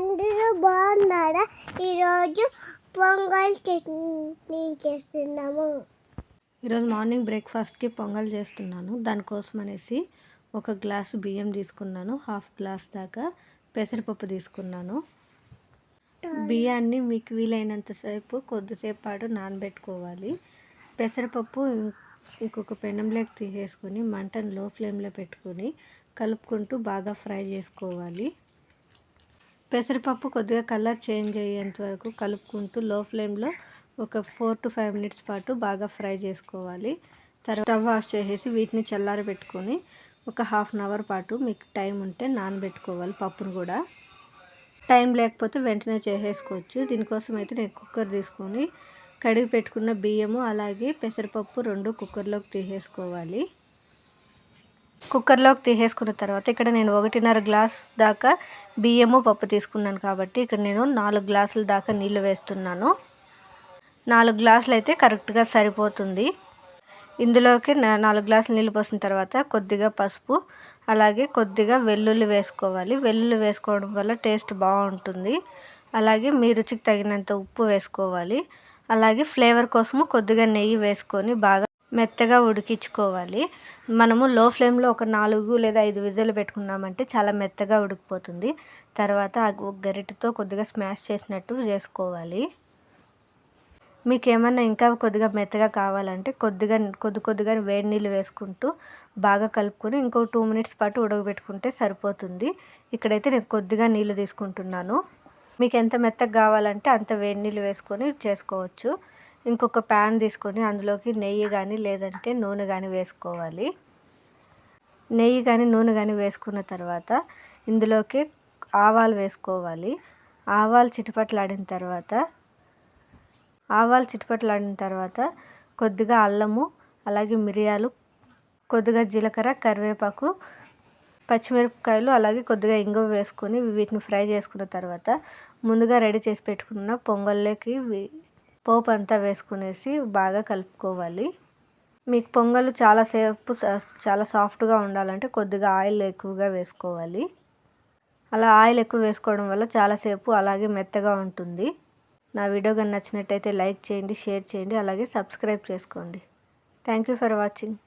కాడ ఈరోజు పొంగల్ చట్నీ చేస్తున్నాము. ఈరోజు మార్నింగ్ బ్రేక్ఫాస్ట్కి పొంగల్ చేస్తున్నాను. దానికోసం అనేసి ఒక గ్లాసు బియ్యం తీసుకున్నాను. హాఫ్ గ్లాస్ దాకా పెసరపప్పు తీసుకున్నాను. బియ్యాన్ని మీకు వీలైనంతసేపు కొద్దిసేపు పాటు నానబెట్టుకోవాలి. పెసరపప్పు ఇంకొక పెనంలోకి తీసేసుకొని మంటను లో ఫ్లేమ్లో పెట్టుకొని కలుపుకుంటూ బాగా ఫ్రై చేసుకోవాలి. పెసరపప్పు కొద్దిగా కలర్ చేంజ్ అయ్యేంత వరకు కలుపుకుంటూ లో ఫ్లేమ్లో ఒక ఫోర్ టు ఫైవ్ మినిట్స్ పాటు బాగా ఫ్రై చేసుకోవాలి. తర్వాత స్టవ్ ఆఫ్ చేసేసి వీటిని చల్లారి పెట్టుకొని ఒక హాఫ్ అన్ అవర్ పాటు మీకు టైం ఉంటే నానబెట్టుకోవాలి పప్పును కూడా. టైం లేకపోతే వెంటనే చేసేసుకోవచ్చు. దీనికోసం అయితే నేను కుక్కర్ తీసుకొని కడిగి పెట్టుకున్న బియ్యము అలాగే పెసరపప్పు రెండు కుక్కర్లోకి తీసేసుకోవాలి. కుక్కర్లోకి తీసేసుకున్న తర్వాత ఇక్కడ నేను ఒకటిన్నర గ్లాస్ దాకా బియ్యము పప్పు తీసుకున్నాను కాబట్టి ఇక్కడ నేను నాలుగు గ్లాసుల దాకా నీళ్ళు వేస్తున్నాను. నాలుగు గ్లాసులు అయితే కరెక్ట్గా సరిపోతుంది. ఇందులోకి నాలుగు గ్లాసులు నీళ్ళు పోసిన తర్వాత కొద్దిగా పసుపు అలాగే కొద్దిగా వెల్లుల్లి వేసుకోవాలి. వెల్లుల్లి వేసుకోవడం వల్ల టేస్ట్ బాగుంటుంది. అలాగే మీ రుచికి తగినంత ఉప్పు వేసుకోవాలి. అలాగే ఫ్లేవర్ కోసము కొద్దిగా నెయ్యి వేసుకొని బాగా మెత్తగా ఉడికించుకోవాలి. మనము లో ఫ్లేమ్లో ఒక నాలుగు లేదా ఐదు విజలు పెట్టుకున్నామంటే చాలా మెత్తగా ఉడికిపోతుంది. తర్వాత గరిటతో కొద్దిగా స్మాష్ చేసినట్టు చేసుకోవాలి. మీకు ఏమన్నా ఇంకా కొద్దిగా మెత్తగా కావాలంటే కొద్దిగా కొద్ది కొద్దిగా వేడి నీళ్ళు వేసుకుంటూ బాగా కలుపుకొని ఇంకో టూ మినిట్స్ పాటు ఉడకబెట్టుకుంటే సరిపోతుంది. ఇక్కడైతే నేను కొద్దిగా నీళ్ళు తీసుకుంటున్నాను. మీకు ఎంత మెత్తగా కావాలంటే అంత వేడి నీళ్ళు వేసుకొని చేసుకోవచ్చు. ఇంకొక ప్యాన్ తీసుకొని అందులోకి నెయ్యి కానీ లేదంటే నూనె కానీ వేసుకోవాలి. నెయ్యి కానీ నూనె కానీ వేసుకున్న తర్వాత ఇందులోకి ఆవాలు వేసుకోవాలి. ఆవాలు చిటపట్లాడిన తర్వాత ఆవాలు చిటపట్లాడిన తర్వాత కొద్దిగా అల్లము అలాగే మిరియాలు కొద్దిగా జీలకర్ర కరివేపాకు పచ్చిమిరపకాయలు అలాగే కొద్దిగా ఇంగువ వేసుకొని వీటిని ఫ్రై చేసుకున్న తర్వాత ముందుగా రెడీ చేసి పెట్టుకున్న పొంగల్లోకి పోపు అంతా వేసుకునేసి బాగా కలుపుకోవాలి. మీకు పొంగలు చాలాసేపు చాలా సాఫ్ట్గా ఉండాలంటే కొద్దిగా ఆయిల్ ఎక్కువగా వేసుకోవాలి. అలా ఆయిల్ ఎక్కువ వేసుకోవడం వల్ల చాలాసేపు అలాగే మెత్తగా ఉంటుంది. నా వీడియో కానీ నచ్చినట్టయితే లైక్ చేయండి షేర్ చేయండి అలాగే సబ్స్క్రైబ్ చేసుకోండి. Thank you for watching.